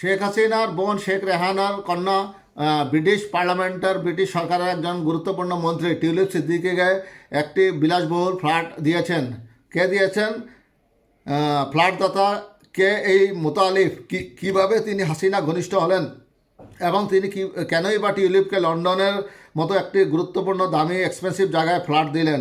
শেখ হাসিনার, বোন শেখ রেহানার কন্যা ব্রিটিশ পার্লামেন্টের, ব্রিটিশ সরকারের একজন গুরুত্বপূর্ণ মন্ত্রী টিউলিপ সিদ্দিকিকে একটি বিলাসবহুল ফ্ল্যাট দিয়েছেন। কে দিয়েছেন? ফ্ল্যাটদাতা কে এই মোতালিফ? কীভাবে তিনি হাসিনা ঘনিষ্ঠ হলেন? এবং তিনি কি, কেনই বা টিউলিপকে লন্ডনের মতো একটি গুরুত্বপূর্ণ দামি এক্সপেন্সিভ জায়গায় ফ্ল্যাট দিলেন?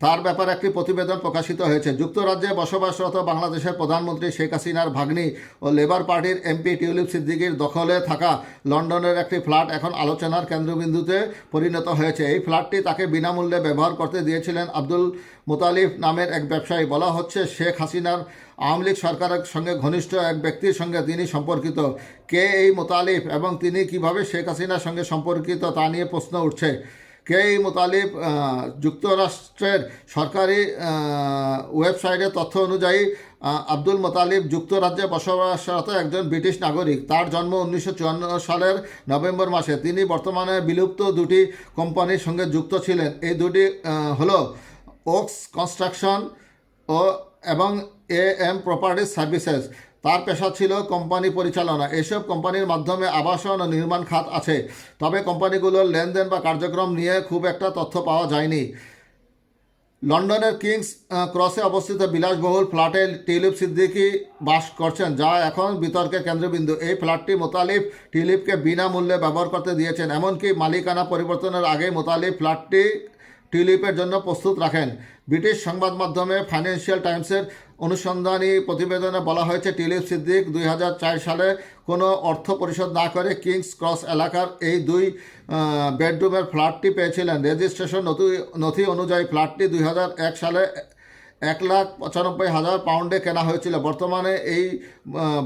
তার ব্যাপারে একটি প্রতিবেদন প্রকাশিত হয়েছে। যুক্তরাজ্যে বসবাসরত বাংলাদেশের প্রধানমন্ত্রী শেখ হাসিনার ভাগ্নি ও লেবার পার্টির এমপি টিউলিপ সিদ্দিকির দখলে থাকা লন্ডনের একটি ফ্ল্যাট এখন আলোচনার কেন্দ্রবিন্দুতে পরিণত হয়েছে। এই ফ্ল্যাটটি তাকে বিনামূল্যে ব্যবহার করতে দিয়েছিলেন আব্দুল মোতালিফ নামের এক ব্যবসায়ী। বলা হচ্ছে, শেখ হাসিনার আওয়ামী লীগ সরকারের সঙ্গে ঘনিষ্ঠ এক ব্যক্তির সঙ্গে তিনি সম্পর্কিত। কে এই মোতালিফ এবং তিনি কীভাবে শেখ হাসিনার সঙ্গে সম্পর্কিত তা নিয়ে প্রশ্ন উঠছে। কে এই মোতালিফ যুক্তরাষ্ট্রের সরকারি ওয়েবসাইটের তথ্য অনুযায়ী আব্দুল মোতালিব যুক্তরাজ্যে বসবাসরত একজন ব্রিটিশ নাগরিক। তার জন্ম উনিশশো চুয়ান্ন সালের নভেম্বর মাসে। তিনি বর্তমানে বিলুপ্ত দুটি কোম্পানির সঙ্গে যুক্ত ছিলেন। এই দুটি হলো ওক্স কনস্ট্রাকশন ও এবং এ এম প্রপার্টিজ সার্ভিসেস তার পেশা ছিল কোম্পানি পরিচালনা। এসব কোম্পানির মাধ্যমে আবাসন ও নির্মাণ খাত আছে। তবে কোম্পানিগুলোর লেনদেন বা কার্যক্রম নিয়ে খুব একটা তথ্য পাওয়া যায়নি। লন্ডনের কিংস ক্রসে অবস্থিত বিলাসবহুল ফ্ল্যাটে টিউলিপ সিদ্দিকি বাস করছেন, যা এখন বিতর্কের কেন্দ্রবিন্দু। এই ফ্ল্যাটটি মোতালিফ টিউলিপকে বিনামূল্যে ব্যবহার করতে দিয়েছেন। এমনকি মালিকানা পরিবর্তনের আগে মোতালিফ ফ্ল্যাটটি টিউলিপের জন্য প্রস্তুত রাখেন। ব্রিটিশ সংবাদ মাধ্যমে ফাইন্যান্সিয়াল টাইমসের অনুসন্ধানী প্রতিবেদনে বলা হয়েছে, টিউলিপ সিদ্দিক দুই হাজার চার সালে কোনো অর্থ পরিশোধ না করে কিংস ক্রস এলাকার এই দুই বেডরুমের ফ্ল্যাটটি পেয়েছিলেন। রেজিস্ট্রেশন নথি নথি অনুযায়ী ফ্ল্যাটটি দুই হাজার এক সালে এক লাখ পঁচানব্বই হাজার পাউন্ডে কেনা হয়েছিল। বর্তমানে এই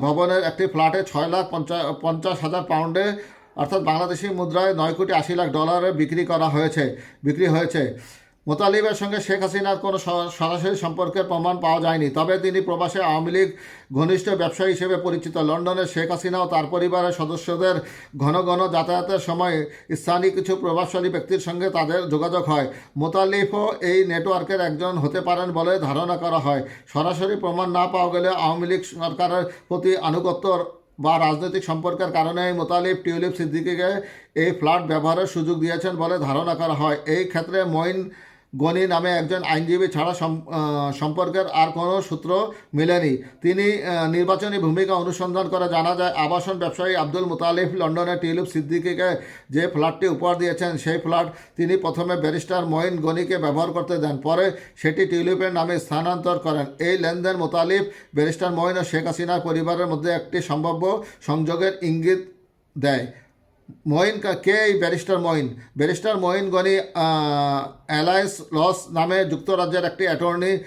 ভবনের একটি ফ্ল্যাটে ছয় লাখ পঞ্চা- পঞ্চাশ হাজার পাউন্ডে অর্থাৎ বাংলাদেশি মুদ্রায় নয় কোটি আশি লাখ ডলারে বিক্রি করা হয়েছে, বিক্রি হয়েছে। মোতালিবের সঙ্গে শেখ হাসিনার কোনো সরাসরি সম্পর্কের প্রমাণ পাওয়া যায়নি। তবে তিনি প্রবাসে আওয়ামী লীগ ঘনিষ্ঠ ব্যবসায়ী হিসেবে পরিচিত। লন্ডনের শেখ হাসিনা ও তার পরিবারের সদস্যদের ঘন ঘন যাতায়াতের সময় স্থানীয় কিছু প্রভাবশালী ব্যক্তির সঙ্গে তাদের যোগাযোগ হয়। মোতালিফও এই নেটওয়ার্কের একজন হতে পারেন বলে ধারণা করা হয়। সরাসরি প্রমাণ না পাওয়া গেলে আওয়ামী লীগ সরকারের প্রতি আনুগত্য বা রাজনৈতিক সম্পর্কের কারণে এই মোতালিব টিউলিপ সিদ্দিকিকে এই ফ্ল্যাট ব্যবহারের সুযোগ দিয়েছেন বলে ধারণা করা হয়। এই ক্ষেত্রে মঈন গনি নামে একজন আইনজীবী ছাড়া সম্পর্কের আর কোনো সূত্র মেলেনি। তিনি নির্বাচনী ভূমিকা অনুসন্ধান করে জানা যায়, আবাসন ব্যবসায়ী আব্দুল মুতালিফ লন্ডনের টিউলিপ সিদ্দিকিকে যে ফ্ল্যাটটি উপহার দিয়েছেন, সেই ফ্ল্যাট তিনি প্রথমে ব্যারিস্টার মঈন গনিকে ব্যবহার করতে দেন। পরে সেটি টিউলিপের নামে স্থানান্তর করেন। এই লেনদেন মোতালিফ, ব্যারিস্টার মঈন ও শেখ হাসিনার পরিবারের মধ্যে একটি সম্ভাব্য সংযোগের ইঙ্গিত দেয়। মঈন কা- এই barrister Moin barrister Moin Ghani alliance loss নামে যুক্তরাজ্যের একটি অ্যাটর্নি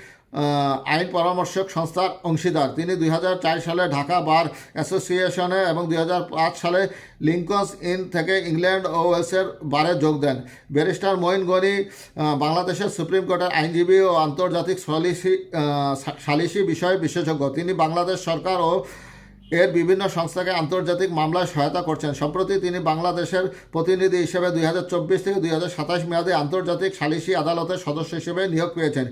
আইন পরামর্শক সংস্থার অংশীদার। তিনি দুই হাজার চার সালে ঢাকা বার অ্যাসোসিয়েশনে এবং দুই হাজার পাঁচ সালে লিঙ্কনস ইন থেকে ইংল্যান্ড ও ওয়েলসের বারে যোগ দেন। ব্যারিস্টার মঈন গনি বাংলাদেশের সুপ্রিম কোর্টের আইনজীবী ও আন্তর্জাতিক সালিসি সালিসি বিষয়ে বিশেষজ্ঞ। তিনি বাংলাদেশ সরকার ও এর বিভিন্ন সংস্থাকে আন্তর্জাতিক মামলায় সহায়তা করছেন। সম্প্রতি তিনি বাংলাদেশের প্রতিনিধি হিসেবে দুই হাজার চব্বিশ থেকে দুই হাজার সাতাশ মেয়াদে আন্তর্জাতিক সালিসি আদালতের সদস্য হিসেবে নিয়োগ পেয়েছেন।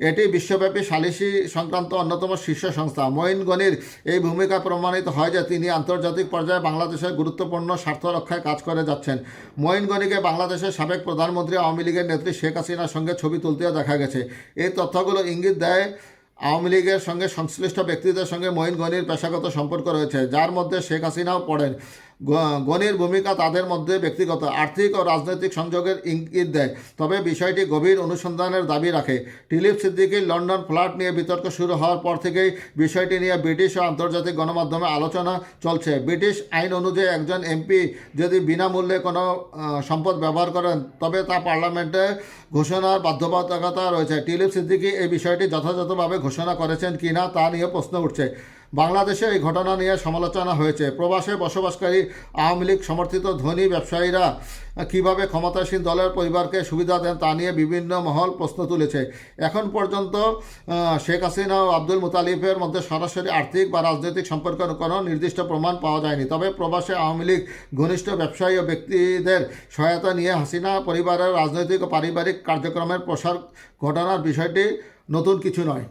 এটি বিশ্বব্যাপী সালিসি সংক্রান্ত অন্যতম শীর্ষ সংস্থা। মঈন গনির এই ভূমিকা প্রমাণিত হয় যে তিনি আন্তর্জাতিক পর্যায়ে বাংলাদেশের গুরুত্বপূর্ণ স্বার্থ রক্ষায় কাজ করে যাচ্ছেন। মঈন গনিকে বাংলাদেশের সাবেক প্রধানমন্ত্রী আওয়ামী লীগের নেত্রী শেখ হাসিনার সঙ্গে ছবি তুলতেও দেখা গেছে। এই তথ্যগুলো ইঙ্গিত দেয় আওয়ামী লীগের সঙ্গে সংশ্লিষ্ট ব্যক্তিদের সঙ্গে মঈন গনির পেশাগত সম্পর্ক রয়েছে, যার মধ্যে শেখ হাসিনাও পড়েন। গ- গনির ভূমিকা তাদের মধ্যে ব্যক্তিগত, আর্থিক ও রাজনৈতিক সংযোগের ইঙ্গিত দেয়। তবে বিষয়টি গভীর অনুসন্ধানের দাবি রাখে। টিলিপ সিদ্দিকির লন্ডন ফ্ল্যাট নিয়ে বিতর্ক শুরু হওয়ার পর থেকেই বিষয়টি নিয়ে ব্রিটিশ ও আন্তর্জাতিক গণমাধ্যমে আলোচনা চলছে। ব্রিটিশ আইন অনুযায়ী একজন এমপি যদি বিনামূল্যে কোনো সম্পদ ব্যবহার করেন, তবে তা পার্লামেন্টে ঘোষণার বাধ্যবাধকতা রয়েছে। টিলিপ সিদ্দিকি এই বিষয়টি যথাযথভাবে ঘোষণা করেছেন কিনা তা নিয়ে প্রশ্ন উঠছে। বাংলাদেশে এই ঘটনা নিয়ে সমালোচনা হয়েছে। প্রবাসে বসবাসকারী আওয়ামী লীগ সমর্থিত ধনী ব্যবসায়ীরা কীভাবে ক্ষমতাসীন দলের পরিবারকে সুবিধা দেন তা নিয়ে বিভিন্ন মহল প্রশ্ন তুলেছে। এখন পর্যন্ত শেখ হাসিনা ও আব্দুল মুতালিফের মধ্যে সরাসরি আর্থিক বা রাজনৈতিক সম্পর্কের কোনো নির্দিষ্ট প্রমাণ পাওয়া যায়নি। তবে প্রবাসে আওয়ামী লীগ ঘনিষ্ঠ ব্যবসায়ী ও ব্যক্তিদের সহায়তা নিয়ে হাসিনা পরিবারের রাজনৈতিক ও পারিবারিক কার্যক্রমের প্রসার ঘটনার বিষয়টি নতুন কিছু নয়।